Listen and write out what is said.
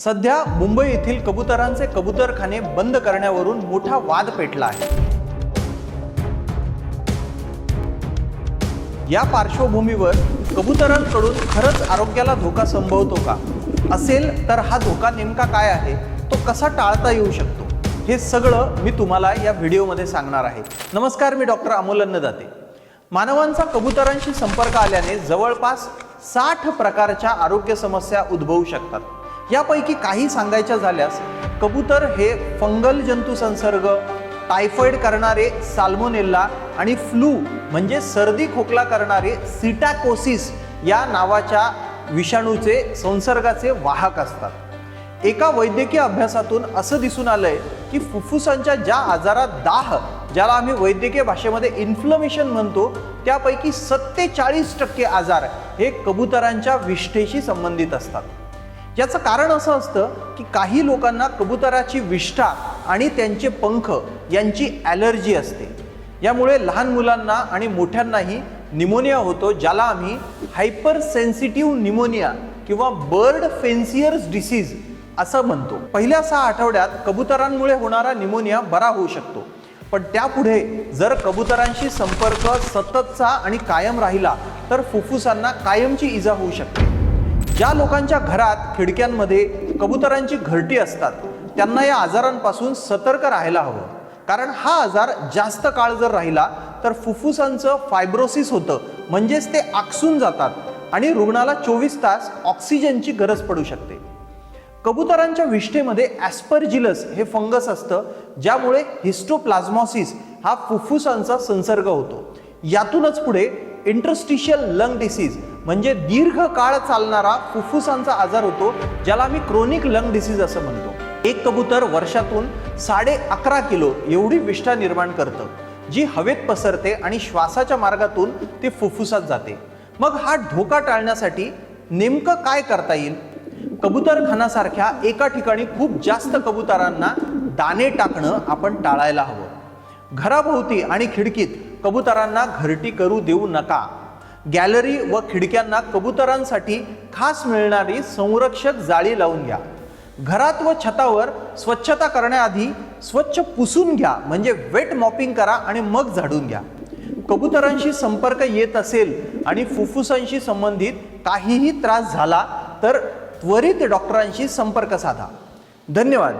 सध्या मुंबई येथील कबुतरांचे कबुतरखाने बंद करण्यावरून मोठा वाद पेटला आहे. या पार्श्वभूमीवर कबुतरांकडून खरंच आरोग्याला धोका संभवतो का? असेल तर हा धोका नेमका काय आहे? तो कसा टाळता येऊ शकतो? हे सगळं मी तुम्हाला या व्हिडिओमध्ये सांगणार आहे. नमस्कार मी डॉक्टर अमोल अन्नदाते. मानवांचा कबुतरांशी संपर्क आल्याने जवळपास साठ प्रकारच्या आरोग्य समस्या उद्भवू शकतात. यापैकी काही सांगायच्या झाल्यास कबूतर हे फंगल जंतू संसर्ग टायफॉइड करणारे साल्मोनेल्ला आणि फ्लू म्हणजे सर्दी खोकला करणारे सिटाकोसिस या नावाच्या विषाणूचे संसर्गाचे वाहक असतात. एका वैद्यकीय अभ्यासातून असं दिसून आलंय की फुफ्फुसांच्या ज्या आजारात दाह ज्याला आम्ही वैद्यकीय भाषेमध्ये इन्फ्लमेशन म्हणतो त्यापैकी सत्तेचाळीस टक्के आजार हे कबुतरांच्या विष्ठेशी संबंधित असतात. याचं कारण असं असतं की काही लोकांना कबुतराची विष्ठा आणि त्यांचे पंख यांची ॲलर्जी असते. यामुळे लहान मुलांना आणि मोठ्यांनाही निमोनिया होतो ज्याला आम्ही हायपर सेन्सिटिव्ह निमोनिया किंवा बर्ड फेन्सियर्स डिसीज असं म्हणतो. पहिल्या सहा आठवड्यात कबुतरांमुळे होणारा निमोनिया बरा होऊ शकतो. पण त्यापुढे जर कबुतरांशी संपर्क सततचा आणि कायम राहिला तर फुफ्फुसांना कायमची इजा होऊ शकते. ज्या लोकांच्या घरात खिडक्यांमध्ये कबुतरांची घरटी असतात त्यांना या आजारांपासून सतर्क राहायला हवं. कारण हा आजार जास्त काळ जर राहिला तर फुफ्फुसांचं फायब्रोसिस होतं. म्हणजेच ते आकसून जातात आणि रुग्णाला चोवीस तास ऑक्सिजनची गरज पडू शकते. कबुतरांच्या विष्ठेमध्ये ॲस्परजिलस हे फंगस असतं ज्यामुळे हिस्टोप्लाझ्मॉसिस हा फुफ्फुसांचा संसर्ग होतो. यातूनच पुढे इंटरस्टिशियल लंग डिसीज म्हणजे दीर्घ काळ चालणारा फुफ्फुसांचा आजार होतो ज्याला आम्ही क्रोनिक लंग डिसीज असं म्हणतो. एक कबूतर वर्षातून साडे अकरा किलो एवढी विष्ठा निर्माण करतं जी हवेत पसरते आणि श्वासाच्या मार्गातून ती फुफ्फुसात जाते. मग हा धोका टाळण्यासाठी नेमकं काय करता येईल? कबूतरखानासारख्या एका ठिकाणी खूप जास्त कबुतरांना दाणे टाकणं आपण टाळायला हवं. घराभोवती आणि खिडकीत कबुतरांना घरटी करू देऊ नका. गॅलरी व खिडक्यांना कबुतरांसाठी खास मिळणारी संरक्षक जाळी लावून घ्या. घरात व छतावर स्वच्छता करण्याआधी स्वच्छ पुसून घ्या म्हणजे वेट मॉपिंग करा आणि मग झाडून घ्या. कबुतरांशी संपर्क येत असेल आणि फुफ्फुसांशी संबंधित काहीही त्रास झाला तर त्वरित डॉक्टरांशी संपर्क साधा. धन्यवाद.